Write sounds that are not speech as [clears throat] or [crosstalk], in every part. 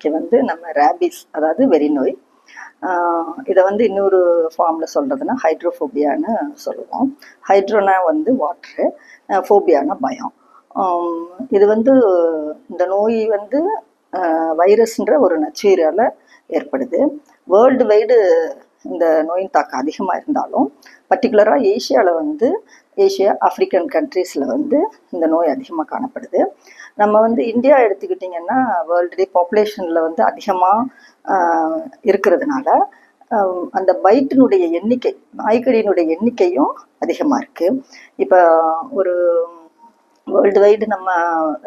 இன்னைக்கு வந்து நம்ம ரேபிஸ் அதாவது வெறிநோய் நோய். இதை வந்து இன்னொரு ஃபார்மில் சொல்கிறதுனா ஹைட்ரோஃபோபியான்னு சொல்லுவோம். ஹைட்ரோனா வந்து வாட்ரு ஃபோபியானா பயம். இது வந்து இந்த நோய் வந்து வைரஸ்ன்ற ஒரு நச்சுயிரால் ஏற்படுது. வேர்ல்டு வைடு இந்த நோயின் தாக்கம் அதிகமாக இருந்தாலும் பர்டிகுலராக ஏஷியாவில் வந்து ஏஷியா ஆப்பிரிக்கன் கண்ட்ரீஸில் வந்து இந்த நோய் அதிகமாக காணப்படுது. நம்ம வந்து இந்தியா எடுத்துக்கிட்டிங்கன்னா வேர்ல்டுலே பாப்புலேஷனில் வந்து அதிகமாக இருக்கிறதுனால அந்த பைட்டினுடைய எண்ணிக்கை நாய்க்கடியினுடைய எண்ணிக்கையும் அதிகமாக இருக்குது இப்போ ஒரு வேர்ல்டு வைடு நம்ம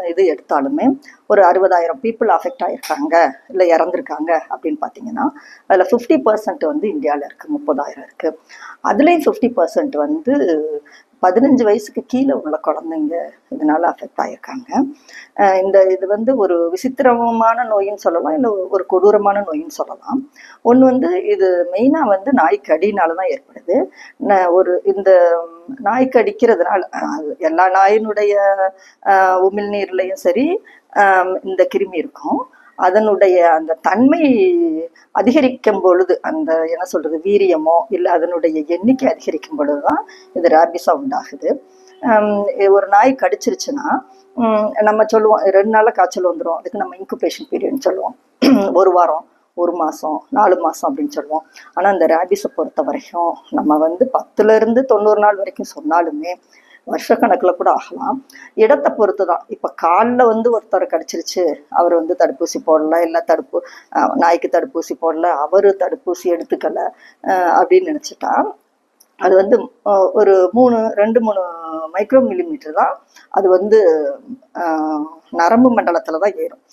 இது எடுத்தாலுமே ஒரு அறுபதாயிரம் பீப்புள் அஃபெக்ட் ஆகிருக்காங்க இல்லை இறந்துருக்காங்க அப்படின்னு பார்த்தீங்கன்னா அதில் ஃபிஃப்டி பர்சன்ட் வந்து இந்தியாவில் இருக்குது முப்பதாயிரம் இருக்குது அதுலேயும் ஃபிஃப்டி பர்சன்ட் வந்து பதினஞ்சு வயசுக்கு கீழே உள்ள குழந்தைங்க இதனால அஃபெக்ட் ஆகியிருக்காங்க இந்த இது வந்து ஒரு விசித்திரமான நோயின்னு சொல்லலாம் இல்லை ஒரு கொடூரமான நோயின்னு சொல்லலாம். ஒன்று வந்து இது மெயினாக வந்து நாய்க்கடினால தான் ஏற்படுது ஒரு இந்த நாய்க்கு அடிக்கிறதுனால எல்லா நாயினுடைய உமிழ்நீர்லையும் சரி இந்த கிருமி இருக்கும். அதனுடைய அந்த தன்மை அதிகரிக்கும் பொழுது அந்த என்ன சொல்றது வீரியமோ இல்லை அதனுடைய எண்ணிக்கை அதிகரிக்கும் பொழுது தான் இது ரேபிஸாக உண்டாகுது. ஒரு நாய் கடிச்சிருச்சுன்னா நம்ம சொல்லுவோம் ரெண்டு நாளில் காய்ச்சல் வந்துடும் அதுக்கு நம்ம இன்குபேஷன் பீரியட்னு சொல்லுவோம். [clears throat] ஒரு வாரம் ஒரு மாதம் நாலு மாதம் அப்படின்னு சொல்லுவோம். ஆனால் அந்த ரேபிஸை பொறுத்த வரைக்கும் நம்ம வந்து பத்துலேருந்து தொண்ணூறு நாள் வரைக்கும் சொன்னாலுமே வருஷக்கணக்கில் கூட ஆகலாம். இடத்தை பொறுத்து தான் இப்போ காலில் வந்து ஒருத்தரை கடிச்சிருச்சு அவர் வந்து தடுப்பூசி போடல இல்லை தடுப்பு நாய்க்கு தடுப்பூசி போடல அவர் தடுப்பூசி எடுத்துக்கல அப்படின்னு நினச்சிட்டா அது வந்து ஒரு மூணு ரெண்டு மூணு மைக்ரோ மில்லிமீட்டர் தான். அது வந்து நரம்பு மண்டலத்தில் தான் ஏறும்.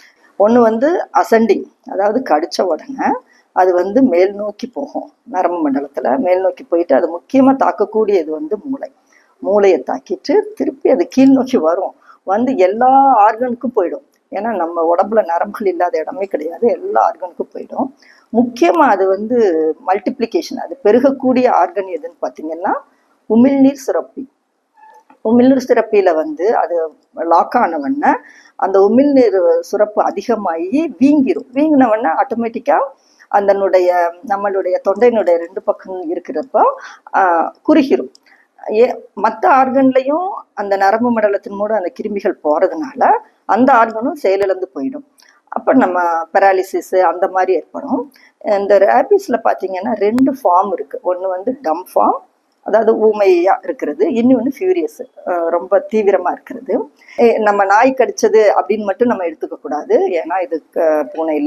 ஒன்று வந்து அசண்டிங் அதாவது கடித்த உடனே அது வந்து மேல் நோக்கி போகும் நரம்பு மண்டலத்தில் மேல் நோக்கி போயிட்டு அது முக்கியமாக தாக்கக்கூடியது வந்து மூளை. மூளையை தாக்கிட்டு திருப்பி அது கீழ் நோக்கி வரும். வந்து எல்லா ஆர்கனுக்கும் போயிடும். ஏன்னா நம்ம உடம்புல நரம்புகள் இல்லாத இடமே கிடையாது. எல்லா ஆர்கனுக்கும் போயிடும். முக்கியமாக அது வந்து மல்டிப்ளிகேஷன் அது பெருகக்கூடிய ஆர்கன் எதுன்னு பார்த்தீங்கன்னா உமிழ்நீர் சுரப்பி உமிழ்நீர் சுரப்பியில வந்து அது லாக் ஆனவொடனே அந்த உமிழ்நீர் சுரப்பு அதிகமாகி வீங்கிரும். வீங்கினவொடனே ஆட்டோமேட்டிக்காக அதனுடைய நம்மளுடைய தொண்டையினுடைய ரெண்டு பக்கம் இருக்கிறப்போ குறுகிரும். ஏ மற்ற ஆர்கன்லையும் அந்த நரம்பு மண்டலத்தின் மூலம் அந்த கிருமிகள் போகிறதுனால அந்த ஆர்கனும் செயலிழந்து போயிடும். அப்போ நம்ம பெராலிசிஸ் அந்த மாதிரி ஏற்படும். இந்த ரேபிஸில் பார்த்தீங்கன்னா ரெண்டு ஃபார்ம் இருக்குது ஒன்று வந்து டம் ஃபார்ம் அதாவது ஊமையாக இருக்கிறது. இன்னொன்று ஃபியூரியஸ் ரொம்ப தீவிரமாக இருக்கிறது. ஏ, நம்ம நாய் கடிச்சது அப்படின்னு மட்டும் நம்ம எடுத்துக்க கூடாது ஏன்னா இது க-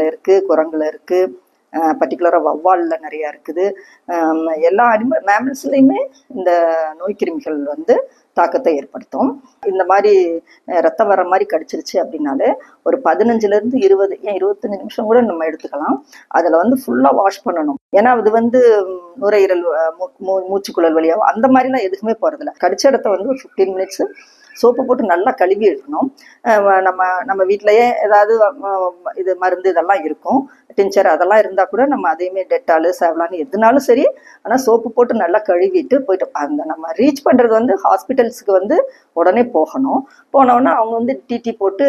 இருக்குது குரங்கில் இருக்குது பர்டிகுலராக வவ்வாலில் நிறையா இருக்குது. எல்லா அனிமல் மேமல்ஸ்லேயுமே இந்த நோய் கிருமிகள் வந்து தாக்கத்தை ஏற்படுத்தும். இந்த மாதிரி ரத்தம் வர மாதிரி கடிச்சிருச்சு அப்படின்னாலே ஒரு பதினஞ்சுலேருந்து இருபது ஏன் இருபத்தஞ்சு நிமிஷம் கூட நம்ம எடுத்துக்கலாம். அதில் வந்து ஃபுல்லாக வாஷ் பண்ணணும். ஏன்னா அது வந்து நுரையீரல் மூ- மூ- மூச்சுக்குழல் வழியாகும் அந்த மாதிரிலாம் எதுவுமே போகிறதில்ல கடிச்ச இடத்த வந்து ஒரு ஃபிஃப்டீன் மினிட்ஸ் சோப்பு போட்டு நல்லா கழுவி எடுக்கணும். நம்ம நம்ம வீட்டிலையே ஏதாவது இது மருந்து இதெல்லாம் இருக்கும். டிஞ்சர் அதெல்லாம் இருந்தால் கூட நம்ம அதையுமே டெட்டாலு சேவலான்னு எதுனாலும் சரி ஆனால் சோப்பு போட்டு நல்லா கழுவிட்டு போயிட்டு அந்த நம்ம ரீச் பண்ணுறது வந்து ஹாஸ்பிட்டல்ஸுக்கு வந்து உடனே போகணும். போனோன்னா அவங்க வந்து டிடி போட்டு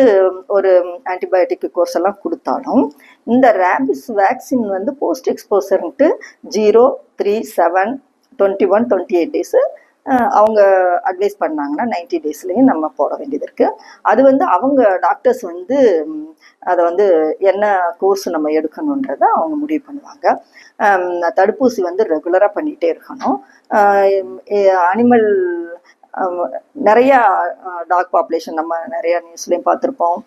ஒரு ஆன்டிபயோட்டிக் கோர்ஸ் எல்லாம் கொடுத்தாலும் இந்த ரேபிஸ் வேக்சின் வந்து post எக்ஸ்போசர்ன்ட்டு zero three seven twenty one twenty eight days அவங்க அட்வைஸ் பண்ணாங்கன்னா நைன்டி டேஸ்லேயும் நம்ம போட வேண்டியது இருக்குது அது வந்து அவங்க டாக்டர்ஸ் வந்து அதை வந்து என்ன கோர்ஸ் நம்ம எடுக்கணுன்றதை அவங்க முடிவு பண்ணுவாங்க. தடுப்பூசி வந்து ரெகுலராக பண்ணிகிட்டே இருக்கணும். அனிமல் நிறையா டாக் பாப்புலேஷன் நம்ம நிறையா நியூஸ்லேயும் பார்த்துருப்போம்.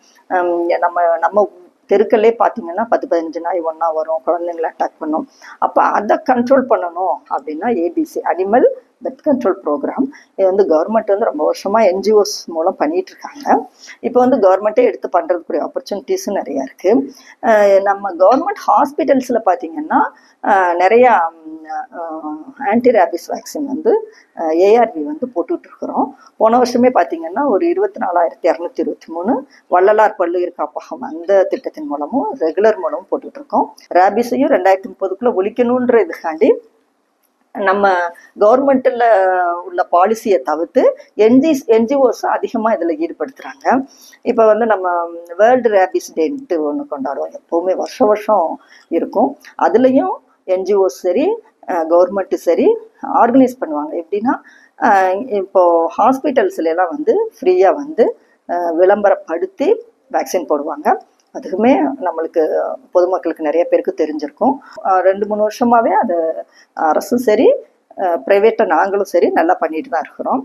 நம்ம நம்ம தெருக்கல்லே பார்த்தீங்கன்னா பத்து பதினஞ்சு நாய் ஒன்றா வரும். குழந்தைங்களை அட்டாக் பண்ணும். அப்போ அதை கண்ட்ரோல் பண்ணணும் அப்படின்னா ABC animal birth control program இது வந்து கவர்மெண்ட் வந்து ரொம்ப வருஷமாக என்ஜிஓஸ் மூலம் பண்ணிட்டு இருக்காங்க இப்போ வந்து கவர்மெண்ட்டே எடுத்து பண்ணுறதுக்குரிய ஆப்பர்ச்சுனிட்டிஸும் நிறையா இருக்குது நம்ம கவர்மெண்ட் ஹாஸ்பிட்டல்ஸில் பார்த்தீங்கன்னா நிறையா ஆன்டி ரேபிஸ் வேக்சின் வந்து ஏஆர்வி வந்து போட்டுட்ருக்குறோம் போன வருஷமே பார்த்தீங்கன்னா ஒரு இருபத்தி நாலாயிரத்தி இரநூத்தி இருபத்தி மூணு வள்ளலார் பல்லுயிர் காப்பகம் அந்த திட்டத்தின் மூலமும் ரெகுலர் மூலமும் போட்டுட்ருக்கோம் ரேபிஸையும் ரெண்டாயிரத்தி முப்பதுக்குள்ளே ஒழிக்கணுன்ற இதுக்காண்டி நம்ம கவர்மெண்ட்டில் உள்ள பாலிசியை தவிர்த்து என்ஜி என்ஜிஓஸ் அதிகமாக இதில் ஈடுபடுத்துகிறாங்க இப்போ வந்து நம்ம வேர்ல்டு ரேபிஸ் டேன்ட்டு ஒன்று கொண்டாடுவோம் எப்போவுமே வருஷம் வருஷம் இருக்கும். அதுலேயும் என்ஜிஓஸ் சரி கவர்மெண்ட்டு சரி ஆர்கனைஸ் பண்ணுவாங்க. எப்படின்னா இப்போது இப்போ ஹாஸ்பிட்டல்ஸ்ல எல்லாம் வந்து ஃப்ரீயாக வந்து விளம்பரப்படுத்தி வேக்சின் போடுவாங்க. அதுக்குமே நம்மளுக்கு பொதுமக்களுக்கு நிறைய பேருக்கு தெரிஞ்சிருக்கும். ரெண்டு மூணு வருஷமாகவே அது அரசும் சரி ப்ரைவேட்டை நாங்களும் சரி நல்லா பண்ணிட்டு தான் இருக்கிறோம்.